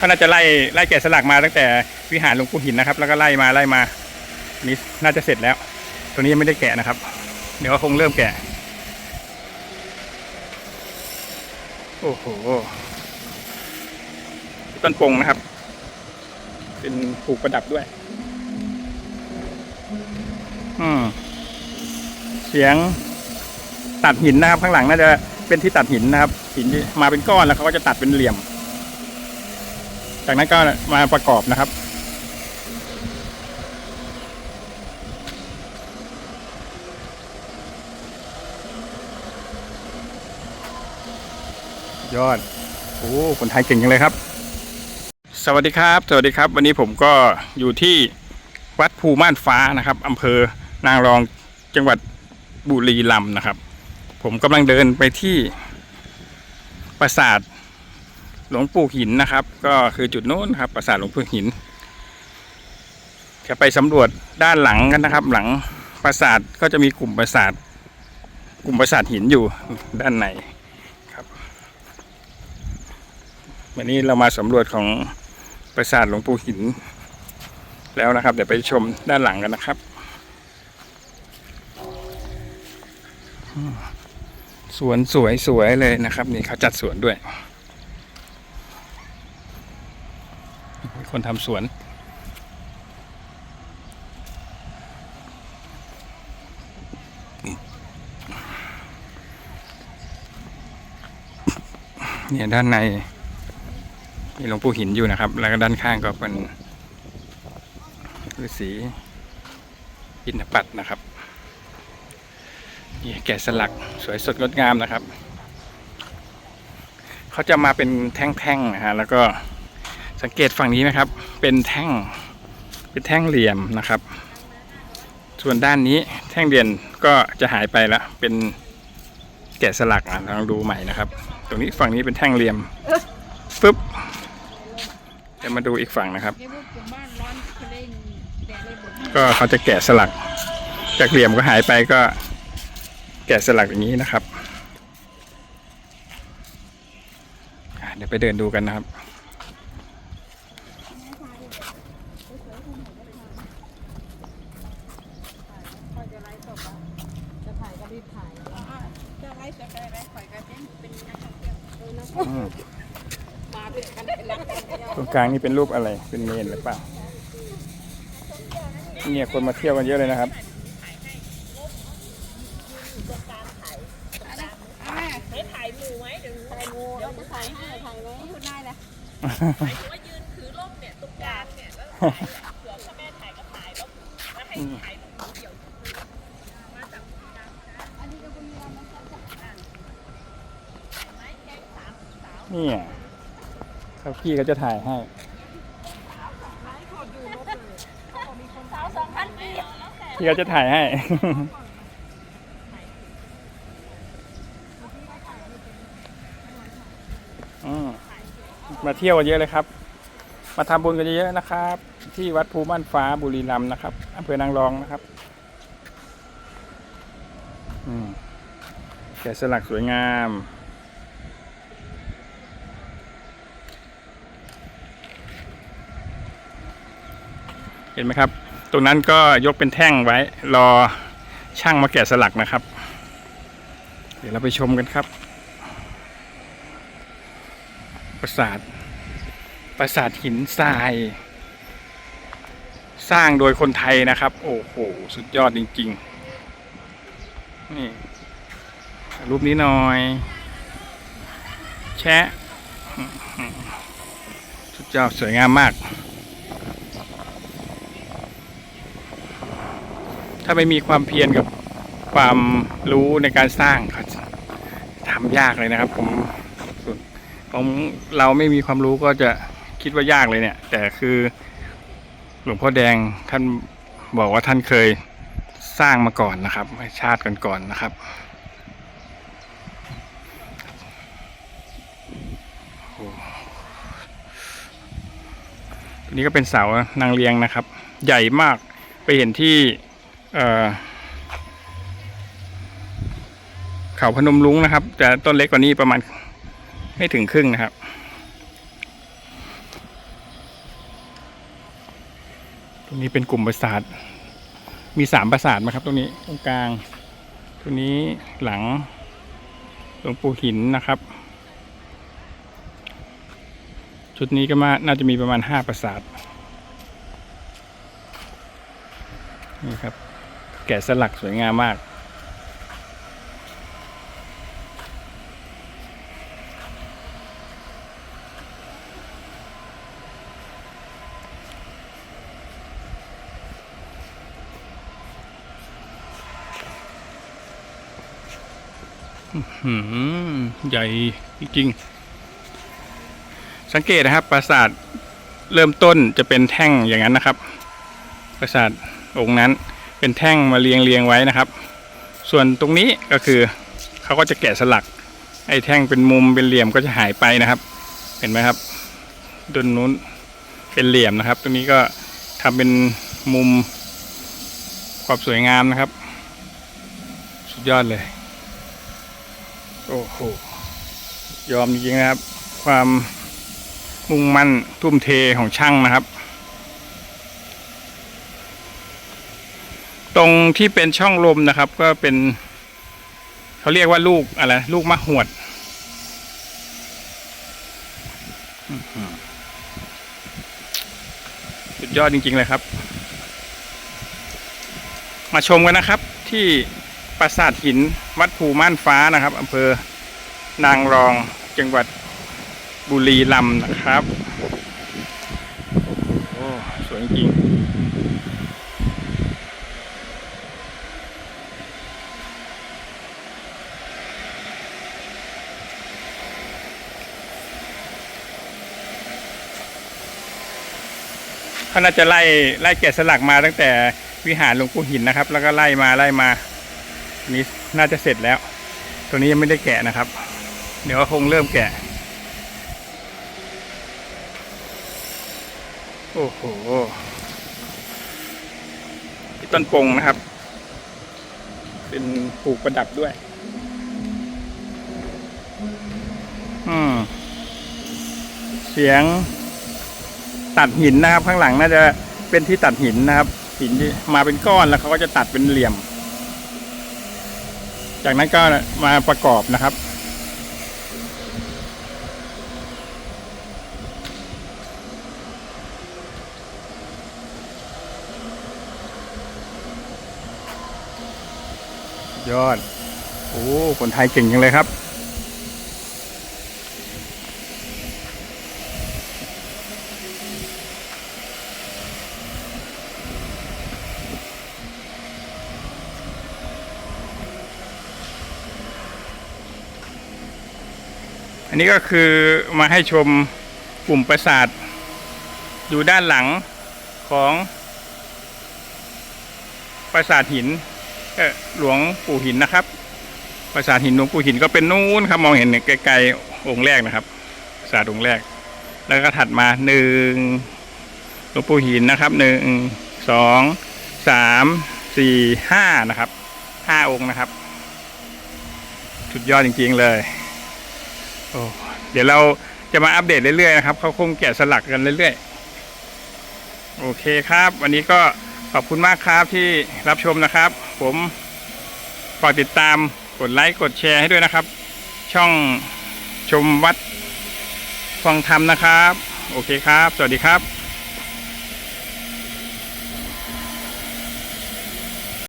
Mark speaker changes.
Speaker 1: ก็น่าจะไล่ไล่แกะสลักมาตั้งแต่วิหารหลวงปู่หินนะครับ แล้วก็ไล่มาไล่มานี่น่าจะเสร็จแล้ว ตัวนี้ยังไม่ได้แกะนะครับ เดี๋ยวก็คงเริ่มแกะ โอ้โหต้นปงนะครับ เป็นผูกประดับด้วย อืม เสียงตัดหินนะครับ ข้างหลังน่าจะเป็นที่ตัดหินนะครับ หินที่มาเป็นก้อนแล้วเขาก็จะตัดเป็นเหลี่ยม จากนั้นก็มาประกอบนะครับ ยอด โอ้คนไทยเก่งจังเลยครับ สวัสดีครับ สวัสดีครับ วันนี้ผมก็อยู่ที่วัดภูม่านฟ้านะครับอำเภอนางรองจังหวัดบุรีรัมย์นะครับ ผมกำลังเดินไปที่ปราสาท หลวงปู่หินนะครับ ก็คือจุดโน้นครับปราสาทหลวงปู่หิน จะไปสำรวจด้านหลังกันนะครับ หลังปราสาทก็จะมีกลุ่มปราสาท กลุ่มปราสาทหินอยู่ด้านในครับ วันนี้เรามาสำรวจของปราสาทหลวงปู่หิน แล้วนะครับ เดี๋ยวไปชมด้านหลังกันนะครับ สวนสวยสวยๆเลยนะครับ นี่เขาจัดสวนด้วย คนทำสวน เนี่ยด้านในมีหลวงปู่หินอยู่นะครับ แล้วก็ด้านข้างก็เป็นฤาษีอินทปัตนะครับนี่แกะสลักสวยสดงดงามนะครับ เขาจะมาเป็นแท่งๆนะฮะแล้วก็ สังเกตฝั่งนี้นะครับ เป็นแท่ง เป็นแท่งเหลี่ยมนะครับ ส่วนด้านนี้แท่งเหลี่ยมก็จะหายไปละ เป็นแกะสลักอะลองดูใหม่นะครับ ตรงนี้ฝั่งนี้เป็นแท่งเหลี่ยมปึ๊บเดี๋ยวมาดูอีกฝั่งนะครับ
Speaker 2: ก็เขา
Speaker 1: จะแกะสลัก จากเหลี่ยมก็หายไปก็แกะสลักอย่างนี้นะครับ เดี๋ยวไปเดินดูกันนะครับ
Speaker 2: เขาจะไลฟ์สดอะจะถ่ายก็รีบถ่าย จะไลฟ์สดอะไรปล่อยกันเป็นเป็นนักท่องเที่ยวเออนะ
Speaker 1: อืม
Speaker 2: มาด้วยกันเป็นรักกันเดียว
Speaker 1: ตรงกลางนี่เป็นรูปอะไร เป็นเมนหรือเปล่า เนี่ยคนมาเที่ยวกันเยอะเลยนะครับ
Speaker 2: ให้ถ่ายหมูไหมเดี๋ยวถ่ายหมูเดี๋ยวจะถ่ายให้ถ่ายไหมพูดได้เลย
Speaker 3: ว่ายืนถือร่มเนี่ยตรงกลางเนี่ยแล้วถ่ายเผื่อถ้าแม่ถ่ายก็ถ่ายแล้วแล้วให้ถ่ายรูปเดี่ยวมาจากกลางนะไม้แกงสามสาว
Speaker 1: เนี่ยเขาพี่ก็จะถ่ายให้
Speaker 3: สาวสองพันปี
Speaker 1: พี่ก็จะถ่ายให้อืมมาเที่ยวกันเยอะเลยครับ มาทำบุญกันเยอะๆนะครับ ที่วัดภูม่านฟ้าบุรีรัมย์นะครับอำเภอนางรองนะครับ อืมแกะสลักสวยงาม เห็นไหมครับ ตรงนั้นก็ยกเป็นแท่งไว้ รอช่างมาแกะสลักนะครับ เดี๋ยวเราไปชมกันครับ ปราสาท ปราสาทหินทราย สร้างโดยคนไทยนะครับ โอ้โห สุดยอดจริง ๆ นี่ รูปนี้หน่อย แชะ สุดยอดสวยงามมาก ถ้าไม่มีความเพียรกับความรู้ในการสร้างก็ทำยากเลยนะครับ ผมผมเราไม่มีความรู้ก็จะคิดว่ายากเลยเนี่ย แต่คือหลวงพ่อแดงท่านบอกว่าท่านเคยสร้างมาก่อนนะครับ ชาติก่อนๆนะครับ นี่ก็เป็นเสานางเลียงนะครับ ใหญ่มากไปเห็นที่ เขาพนมรุ้งนะครับแต่ต้นเล็กกว่านี้ประมาณไม่ถึงครึ่งนะครับ ตรงนี้เป็นกลุ่มปราสาท มีสามปราสาทนะครับ ตรงนี้ตรงกลาง ตรงนี้หลังหลวงปู่หินนะครับ ชุดนี้ก็มาน่าจะมีประมาณห้าปราสาทนี่ครับ แกะสลักสวยงามมาก ใหญ่จริงสังเกตนะครับปราสาทเริ่มต้นจะเป็นแท่งอย่างนั้นนะครับ ปราสาทองค์นั้น เป็นแท่งมาเรียงเรียงไว้นะครับ ส่วนตรงนี้ก็คือเขาก็จะแกะสลัก ไอ้แท่งเป็นมุมเป็นเหลี่ยมก็จะหายไปนะครับ เห็นไหมครับด้านนู้นเป็นเหลี่ยมนะครับ ตรงนี้ก็ทำเป็นมุมความสวยงามนะครับ สุดยอดเลย โอ้โหยอมจริงๆนะครับ ความมุ่งมั่นทุ่มเทของช่างนะครับ ตรงที่เป็นช่องลมนะครับ ก็เป็นเขาเรียกว่าลูกอะไรลูกมะหวดสุดยอดจริง ๆ เลยครับ มาชมกันนะครับ ที่ปราสาทหินวัดภูม่านฟ้านะครับอำเภอนางรองจังหวัดบุรีรัมย์นะครับ โอ้ สวยจริง เขาน่าจะไล่ไล่แกะสลักมาตั้งแต่วิหารหลวงปู่หินนะครับ แล้วก็ไล่มาไล่มานี้น่าจะเสร็จแล้ว ตัวนี้ยังไม่ได้แกะนะครับ เดี๋ยวคงเริ่มแกะ โอ้โหต้นปงนะครับ เป็นปลูกประดับด้วย อืม เสียง ตัดหินนะครับ ข้างหลังน่าจะเป็นที่ตัดหินนะครับ หินที่มาเป็นก้อนแล้วเขาก็จะตัดเป็นเหลี่ยม จากนั้นก็มาประกอบนะครับยอด โอ้ คนไทยเก่งจังเลยครับ นี้ก็คือมาให้ชมกลุ่มปราสาท อยู่ด้านหลังของปราสาทหินหลวงปู่หินนะครับ ปราสาทหินหลวงปู่หินก็เป็นนู้นครับมองเห็นไกลๆองค์แรกนะครับปราสาทองค์แรก แล้วก็ถัดมาหนึ่งหลวงปู่หินนะครับหนึ่งสองสามสี่ห้านะครับห้าองค์นะครับสุดยอดจริง ๆ เลย โอ้เดี๋ยวเราจะมาอัปเดตเรื่อยๆนะครับเขาคงแกะสลักกันเรื่อยๆ โอเคครับ วันนี้ก็ขอบคุณมากครับที่รับชมนะครับ ผมฝากติดตามกดไลค์กดแชร์ให้ด้วยนะครับ ช่องชมวัดฟังธรรมนะครับ โอเคครับ สวัสดีครับ